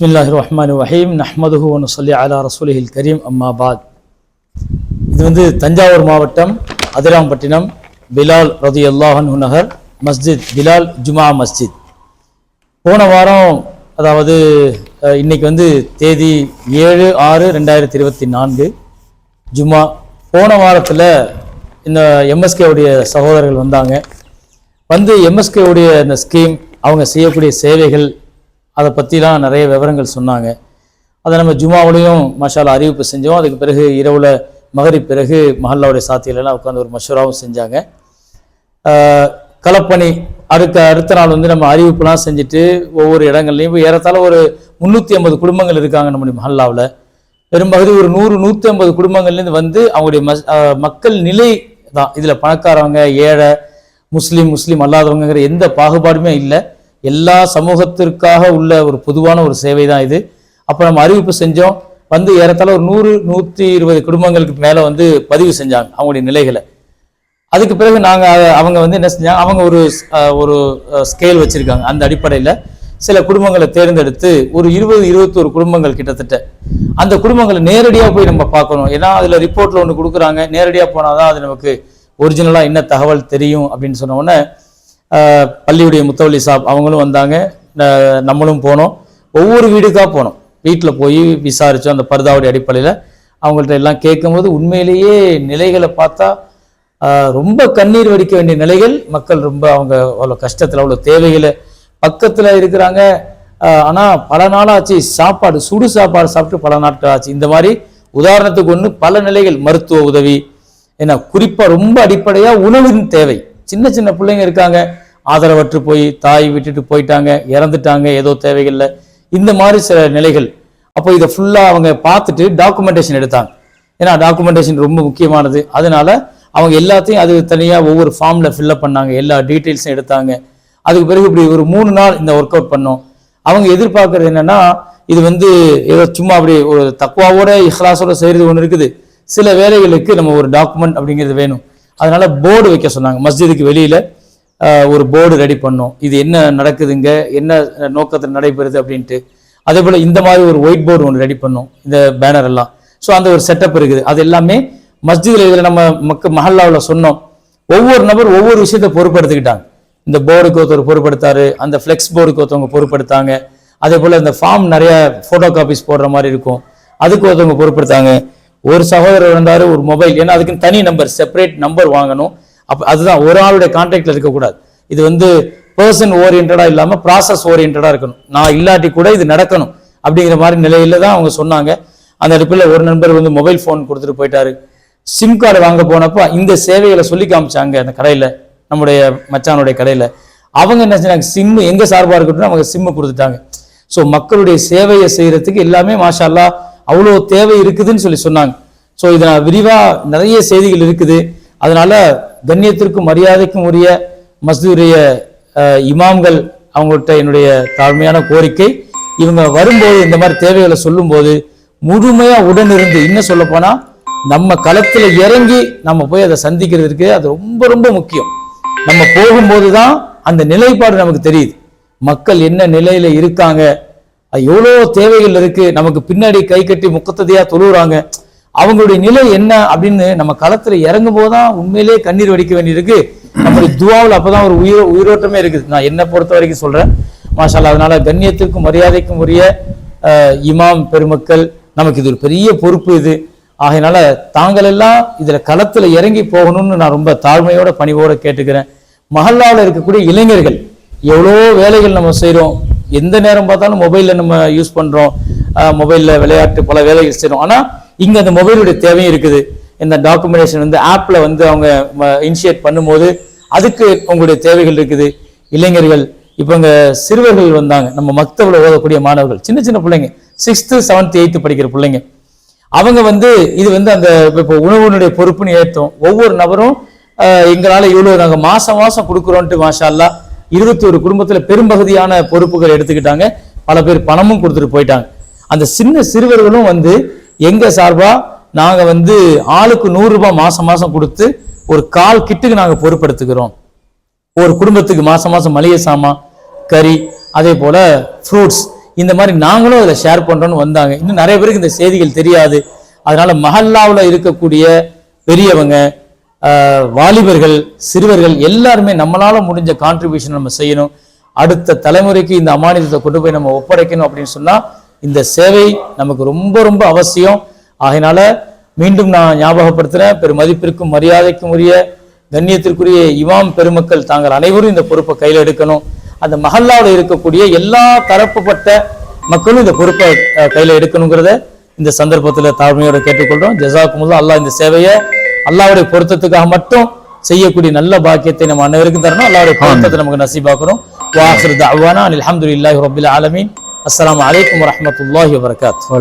பிஸ்மில்லாஹ் ரஹ்மான் வஹீம் நஹ்மதுஹு ஒன்று சொல்லி அலா ரசூலிஹில் கரீம் அம்மாபாத் இது வந்து தஞ்சாவூர் மாவட்டம் அதிராம்பட்டினம் பிலால் ரதி அல்லாஹன் நகர் மஸ்ஜித் பிலால் ஜுமா மஸ்ஜித். போன வாரம் அதாவது இன்னைக்கு வந்து தேதி ஏழு ஆறு ரெண்டாயிரத்தி இருபத்தி நான்கு ஜுமா போன வாரத்தில் இந்த எம்எஸ்கேவுடைய சகோதரர்கள் வந்தாங்க. வந்து எம்எஸ்கேவுடைய இந்த ஸ்கீம் அவங்க செய்யக்கூடிய சேவைகள் அதை பற்றிலாம் நிறைய விவரங்கள் சொன்னாங்க. அதை நம்ம ஜுமாவுலேயும் மஷாலா அறிவிப்பு செஞ்சோம். அதுக்கு பிறகு இரவில் மகரி பிறகு மஹல்லாவுடைய சாத்தியிலலாம் உட்காந்து ஒரு மஷூராவும் செஞ்சாங்க. களப்பணி அடுத்த அடுத்த நாள் வந்து நம்ம அறிவிப்புலாம் செஞ்சுட்டு ஒவ்வொரு இடங்கள்லையும் இப்போ ஏறத்தாழ ஒரு முந்நூற்றி ஐம்பது குடும்பங்கள் இருக்காங்க நம்முடைய மஹல்லாவில். பெரும்பகுதி ஒரு நூறு நூற்றி ஐம்பது குடும்பங்கள்லேருந்து வந்து அவங்களுடைய மக்கள் நிலை தான். இதில் பணக்காரவங்க ஏழை முஸ்லீம் முஸ்லீம் அல்லாதவங்கிற எந்த பாகுபாடுமே இல்லை. எல்லா சமூகத்திற்காக உள்ள ஒரு பொதுவான ஒரு சேவை தான் இது. அப்போ நம்ம அறிவிப்பு செஞ்சோம். வந்து ஏறத்தாழ ஒரு நூறு நூற்றி இருபது குடும்பங்களுக்கு மேலே வந்து பதிவு செஞ்சாங்க அவங்களுடைய நிலைகளை. அதுக்கு பிறகு நாங்கள் அவங்க வந்து என்ன செஞ்சாங்க அவங்க ஒரு ஒரு ஸ்கேல் வச்சுருக்காங்க. அந்த அடிப்படையில் சில குடும்பங்களை தேர்ந்தெடுத்து ஒரு இருபது இருபத்தோரு குடும்பங்கள் கிட்டத்தட்ட. அந்த குடும்பங்களை நேரடியாக போய் நம்ம பார்க்கணும். ஏன்னா அதில் ரிப்போர்ட்டில் ஒன்று கொடுக்குறாங்க. நேரடியாக போனால் தான் அது நமக்கு ஒரிஜினலாக என்ன தகவல் தெரியும் அப்படின்னு சொன்ன பள்ளியுடைய முத்தவள்ளி சாப் அவங்களும் வந்தாங்க. நம்மளும் போனோம். ஒவ்வொரு வீடுக்காக போனோம். வீட்டில் போய் விசாரித்தோம் அந்த பர்தாவுடைய அடிப்படையில். அவங்கள்ட்ட எல்லாம் கேட்கும்போது உண்மையிலேயே நிலைகளை பார்த்தா ரொம்ப கண்ணீர் வடிக்க வேண்டிய நிலைகள் மக்கள் ரொம்ப அவங்க அவ்வளோ கஷ்டத்தில் அவ்வளோ தேவைகளை பக்கத்தில் இருக்கிறாங்க. ஆனால் பல நாளாச்சு சாப்பாடு சுடு சாப்பாடு சாப்பிட்டு பல நாட்கள் ஆச்சு. இந்த மாதிரி உதாரணத்துக்கு ஒன்று பல நிலைகள் மருத்துவ உதவி ஏன்னா குறிப்பாக ரொம்ப அடிப்படையாக உணவின் தேவை. சின்ன சின்ன பிள்ளைங்க இருக்காங்க. ஆதரவற்று போய் தாய் விட்டுட்டு போயிட்டாங்க. இறந்துட்டாங்க. ஏதோ தேவைகள்ல. இந்த மாதிரி சில நிலைகள். அப்போ இதை ஃபுல்லாக அவங்க பார்த்துட்டு டாக்குமெண்டேஷன் எடுத்தாங்க. ஏன்னா டாக்குமெண்டேஷன் ரொம்ப முக்கியமானது. அதனால அவங்க எல்லாத்தையும் அது தனியாக ஒவ்வொரு ஃபார்மில் ஃபில்லப் பண்ணாங்க. எல்லா டீட்டெயில்ஸும் எடுத்தாங்க. அதுக்கு பிறகு இப்படி ஒரு மூணு நாள் இந்த ஒர்க் அவுட் பண்ணோம். அவங்க எதிர்பார்க்கறது என்னன்னா இது வந்து ஏதோ சும்மா அப்படி ஒரு தக்குவாவோட இஹ்லாஸோட செய்கிறது ஒன்று இருக்குது. சில வேலைகளுக்கு நம்ம ஒரு டாக்குமெண்ட் அப்படிங்கிறது வேணும். அதனால போர்டு வைக்க சொன்னாங்க. மஸ்ஜிதுக்கு வெளியில ஒரு போர்டு ரெடி பண்ணோம். இது என்ன நடக்குதுங்க? என்ன நோக்கத்தில் நடைபெறுது அப்படின்ட்டு. அதே போல் இந்த மாதிரி ஒரு ஒயிட் போர்டு ஒன்று ரெடி பண்ணோம். இந்த பேனர் எல்லாம். ஸோ அந்த ஒரு செட்டப் இருக்குது. அது எல்லாமே மஸ்ஜிதில் இதில் நம்ம மக்க மஹல்லாவில் சொன்னோம். ஒவ்வொரு நபர் ஒவ்வொரு விஷயத்தை பொறுப்படுத்திக்கிட்டாங்க இந்த போர்டுக்கு ஒருத்தர் பொறுப்படுத்தாரு அந்த ஃப்ளெக்ஸ் போர்டுக்கு ஒருத்தவங்க பொறுப்படுத்தாங்க அதே போல் இந்த ஃபார்ம் நிறைய ஃபோட்டோ காப்பீஸ் போடுற மாதிரி இருக்கும். அதுக்கு ஒருத்தவங்க பொறுப்படுத்தாங்க ஒரு சகோதரர் இருந்தார் ஒரு மொபைல் ஏன்னா அதுக்குன்னு தனி நம்பர் செப்பரேட் நம்பர் வாங்கணும். அப்போ அதுதான் ஒரு ஆளுடைய கான்டாக்டில் இருக்கக்கூடாது. இது வந்து பர்சன் ஓரியன்டாக இல்லாமல் ப்ராசஸ் ஓரியன்டாக இருக்கணும். நான் இல்லாட்டி கூட இது நடக்கணும். அப்படிங்கிற மாதிரி நிலையில தான் அவங்க சொன்னாங்க. அந்த இடத்துல ஒரு நண்பர் வந்து மொபைல் ஃபோன் கொடுத்துட்டு போயிட்டாரு. சிம் கார்டு வாங்க போனப்போ இந்த சேவைகளை சொல்லி காமிச்சாங்க அந்த கடையில் நம்முடைய மச்சானுடைய கடையில். அவங்க என்ன செஞ்சாங்க சிம் எங்கே சார்பாக இருக்கட்டும் அவங்க சிம்மு கொடுத்துட்டாங்க. ஸோ மக்களுடைய சேவையை செய்கிறதுக்கு எல்லாமே மாஷா அவ்வளோ தேவை இருக்குதுன்னு சொல்லி சொன்னாங்க. ஸோ இதை நான் விரிவாக நிறைய செய்திகள் இருக்குது. அதனால கண்ணியத்திற்கும் மரியாதைக்கும் உரிய மஸ்ஜிதுடைய இமாம்கள் அவங்கள்ட்ட என்னுடைய தாழ்மையான கோரிக்கை. இவங்க வரும்போது இந்த மாதிரி தேவைகளை சொல்லும்போது முழுமையாக உடனிருந்து இன்னும் சொல்ல நம்ம களத்தில் இறங்கி நம்ம போய் அதை சந்திக்கிறதுக்கு அது ரொம்ப ரொம்ப முக்கியம். நம்ம போகும்போது தான் அந்த நிலைப்பாடு நமக்கு தெரியுது. மக்கள் என்ன நிலையில இருக்காங்க எவ்வளோ தேவைகள் இருக்கு? நமக்கு பின்னாடி கை கட்டி முக்கத்ததையா தொழுகிறாங்க அவங்களுடைய நிலை என்ன அப்படின்னு நம்ம களத்துல இறங்கும் போதுதான் உண்மையிலேயே கண்ணீர் வடிக்க வேண்டியிருக்கு. நம்மளுடைய துவாவில் அப்பதான் ஒரு உயிரோ உயிரோட்டமே இருக்குது. நான் என்ன பொறுத்த வரைக்கும் சொல்றேன். மாஷாலா அதனால கண்ணியத்திற்கும் மரியாதைக்கும் உரிய இமாம் பெருமக்கள் நமக்கு இது ஒரு பெரிய பொறுப்பு இது. ஆகையினால தாங்கள் எல்லாம் இதுல களத்துல இறங்கி போகணும்னு நான் ரொம்ப தாழ்மையோட பணிவோட கேட்டுக்கிறேன். மஹல்லாவில் இருக்கக்கூடிய இளைஞர்கள் எவ்வளோ வேலைகள் நம்ம செய்கிறோம் எந்த நேரம் பார்த்தாலும் மொபைலில் நம்ம யூஸ் பண்ணுறோம் மொபைலில் விளையாட்டு பல வேலைகள் செய்கிறோம் ஆனால் இங்கே அந்த மொபைலுடைய தேவையும் இருக்குது. இந்த டாக்குமெண்டேஷன் வந்து ஆப்பில் வந்து அவங்க இனிஷியேட் பண்ணும்போது அதுக்கு உங்களுடைய தேவைகள் இருக்குது. இளைஞர்கள் இப்போ இங்கே சிறுவர்கள் வந்தாங்க. நம்ம மக்தவில் ஓதக்கூடிய மாணவர்கள். சின்ன சின்ன பிள்ளைங்க. சிக்ஸ்த்து செவன்த் எயித்து படிக்கிற பிள்ளைங்க. அவங்க வந்து இது வந்து அந்த இப்போ உணவுனுடைய பொறுப்புன்னு ஏற்றோம் ஒவ்வொரு நபரும் எங்களால் இவ்வளோ நாங்கள் மாதம் மாதம் கொடுக்குறோன்ட்டு மாஷா அல்லாஹ் இருபத்தி ஒரு குடும்பத்துல பெரும்பகுதியான பொறுப்புகள் எடுத்துக்கிட்டாங்க. பல பேர் பணமும் கொடுத்துட்டு போயிட்டாங்க. அந்த சின்ன சிறுவர்களும் வந்து எங்க சார்பா நாங்க வந்து ஆளுக்கு நூறு ரூபாய் மாசம் மாசம் கொடுத்து ஒரு கால் கிட்டுக்கு நாங்க பொறுப்படுத்துக்கிறோம். ஒரு குடும்பத்துக்கு மாசம் மாசம் மளிகை சாமான் கறி அதே போல ஃப்ரூட்ஸ் இந்த மாதிரி நாங்களும் அதில் ஷேர் பண்றோம்னு வந்தாங்க. இன்னும் நிறைய பேருக்கு இந்த செய்திகள் தெரியாது. அதனால மஹல்லாவில் இருக்கக்கூடிய பெரியவங்க வாலிபர்கள் சிறுவர்கள் எல்லாருமே நம்மளால முடிஞ்ச கான்ட்ரிபியூஷன் நம்ம செய்யணும். அடுத்த தலைமுறைக்கு இந்த அமானிதத்தை கொண்டு போய் நம்ம ஒப்படைக்கணும் அப்படின்னு சொன்னா இந்த சேவை நமக்கு ரொம்ப ரொம்ப அவசியம். ஆகையினால மீண்டும் நான் ஞாபகப்படுத்துறேன் பெரும் மதிப்பிற்கும் மரியாதைக்கும் உரிய கண்ணியத்திற்குரிய இமாம் பெருமக்கள் தாங்கள் அனைவரும் இந்த பொறுப்பை கையில் எடுக்கணும். அந்த மஹல்லாவில் இருக்கக்கூடிய எல்லா தரப்புப்பட்ட மக்களும் இந்த பொறுப்பை கையில் எடுக்கணுங்கிறத இந்த சந்தர்ப்பத்தில் தாழ்மையோட கேட்டுக்கொள்றோம். ஜசாக்குமுல்லா அல்லாஹ் இந்த சேவையை அல்லாஹ்வுடைய பொருத்தத்துக்காக மட்டும் செய்யக்கூடிய நல்ல பாக்கியத்தை நம்ம அனைவருக்கும் தரணும். அல்லாஹ்வுடைய பொருத்தத்தை நமக்கு நசீபாக்கணும். வாஹிர் தஅவானா அல்ஹம்துலில்லாஹி ரப்பில் ஆலமீன். அஸ்ஸலாமு அலைக்கும் வரஹ்மத்துல்லாஹி வபரகாத்துஹு